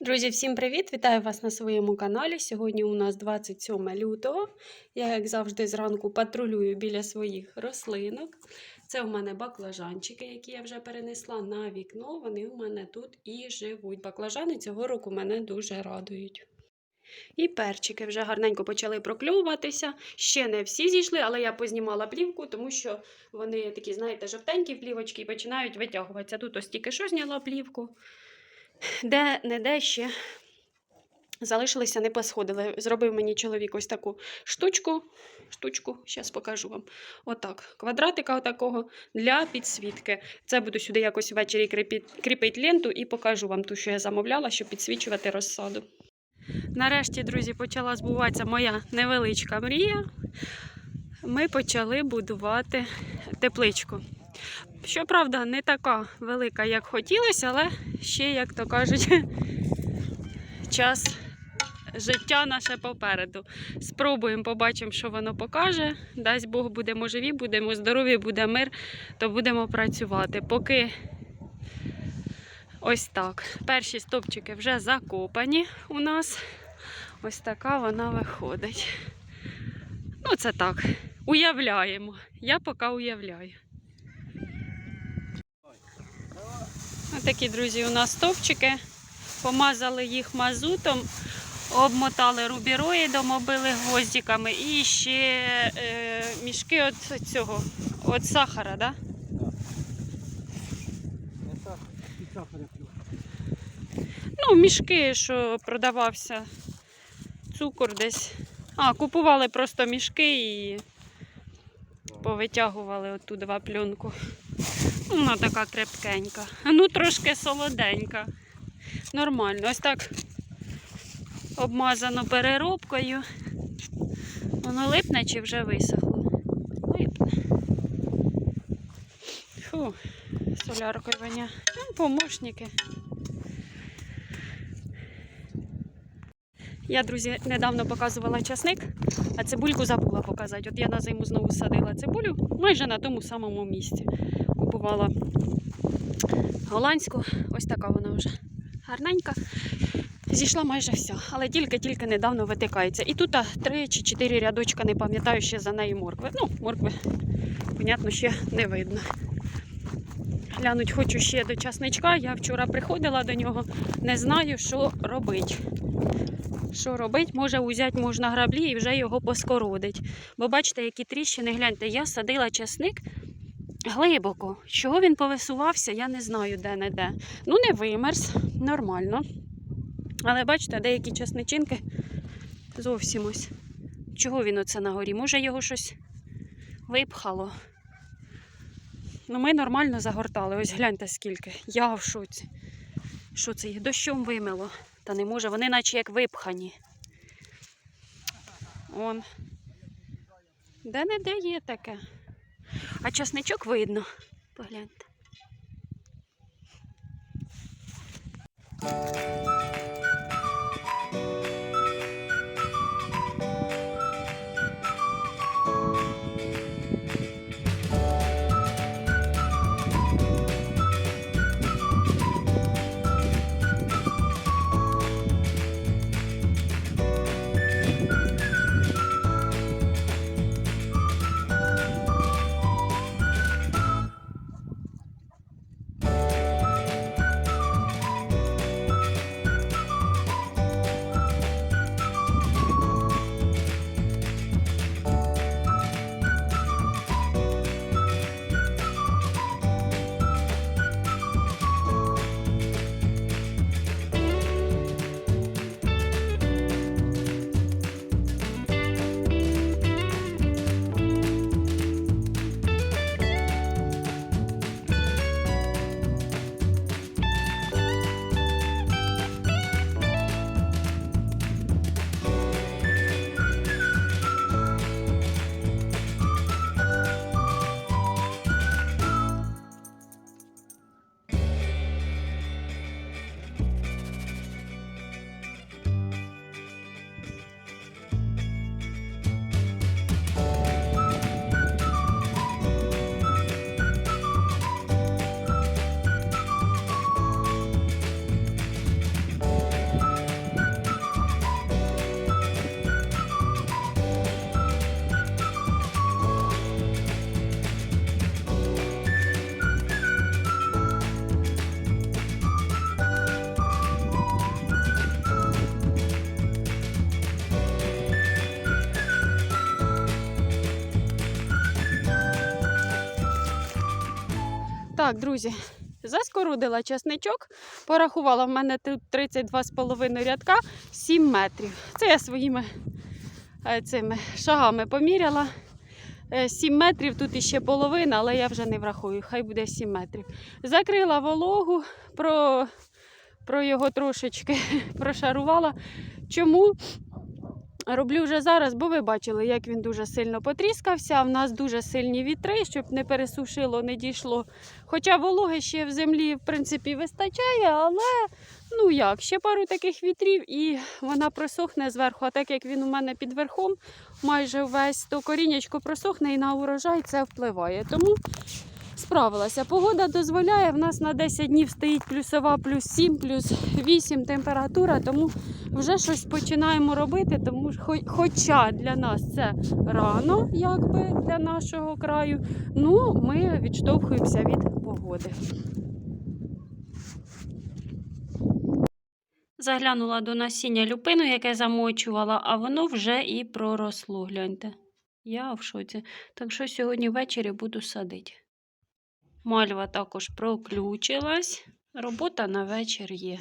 Друзі, всім привіт! Вітаю вас на своєму каналі. Сьогодні у нас 27 лютого. Я, як завжди, зранку патрулюю біля своїх рослинок. Це у мене баклажанчики, які я вже перенесла на вікно. Вони у мене тут і живуть. Баклажани цього року мене дуже радують. І перчики вже гарненько почали прокльовуватися. Ще не всі зійшли, але я познімала плівку, тому що вони такі, знаєте, жовтенькі плівочки і починають витягуватися. Тут ось тільки що зняла плівку де не де ще залишилися, не посходили. Зробив мені чоловік ось таку штучку. Штучку, зараз покажу вам. Отак. Квадратика отакого для підсвітки. Це буду сюди якось ввечері кріпити ленту і покажу вам ту, що я замовляла, щоб підсвічувати розсаду. Нарешті, друзі, почала збуватися моя невеличка мрія. Ми почали будувати тепличку. Щоправда, не така велика, як хотілося, але ще, як то кажуть, час життя наше попереду. Спробуємо, побачимо, що воно покаже. Дасть Бог, будемо живі, будемо здорові, буде мир, то будемо працювати. Поки ось так. Перші стопчики вже закопані у нас. Ось така вона виходить. Ну, це так. Уявляємо. Я поки уявляю. Ось такі, друзі, у нас стовпчики. Помазали їх мазутом, обмотали рубіроїдом, обили гвоздиками і ще е, мішки від цього, від сахара, да? Ну, мішки, що продавався цукор десь. А, купували просто мішки і повитягували оттуда пленку. Вона така крепкенька. Ну, трошки солоденька. Нормально. Ось так обмазано переробкою. Воно липне чи вже висохло? Липне. Фу, соляркою воня. Ну, помощники. Я, друзі, недавно показувала часник, а цибульку забула показати. От я на зиму знову садила цибулю майже на тому самому місці. Купувала голландську, ось така вона вже гарненька. Зійшла майже вся, але тільки-тільки недавно витикається. І тут три чи чотири рядочка, не пам'ятаю ще за нею моркви. Ну, моркви, понятно, ще не видно. Глянуть хочу ще до часничка. Я вчора приходила до нього, не знаю, що робити. Що робити, може взяти можна граблі і вже його поскородить. Бо бачите, які тріщини, гляньте, я садила часник глибоко. Чого він повисувався, я не знаю де-не-де. Ну, не вимерз, нормально. Але бачите, деякі часничинки зовсім ось. Чого він оце на горі? Може його щось випхало. Ну, ми нормально загортали. Ось гляньте скільки. Я в шоці. Що це їх дощом вимило? Та не може, вони наче як випхані. Он. Де-не-де є таке. А часничок видно. Погляньте. Так, друзі, заскорудила часничок, порахувала в мене тут 32,5 рядка, 7 метрів. Це я своїми е, цими шагами поміряла. Е, 7 метрів, тут іще половина, але я вже не врахую, хай буде 7 метрів. Закрила вологу, про, про його трошечки прошарувала. Чому? Роблю вже зараз, бо ви бачили, як він дуже сильно потріскався. В нас дуже сильні вітри, щоб не пересушило, не дійшло. Хоча вологи ще в землі, в принципі, вистачає, але ну як, ще пару таких вітрів і вона просохне зверху. А так як він у мене під верхом, майже весь, то корінечко просохне і на урожай це впливає. Тому справилася. Погода дозволяє, в нас на 10 днів стоїть плюсова, плюс 7, плюс 8 температура, тому вже щось починаємо робити, тому що хоча для нас це рано, якби для нашого краю, ну ми відштовхуємося від погоди. Заглянула до насіння люпину, яке замочувала, а воно вже і проросло. Гляньте. Я в шоці. Так що сьогодні ввечері буду садити. Мальва також проключилась. Робота на вечір є.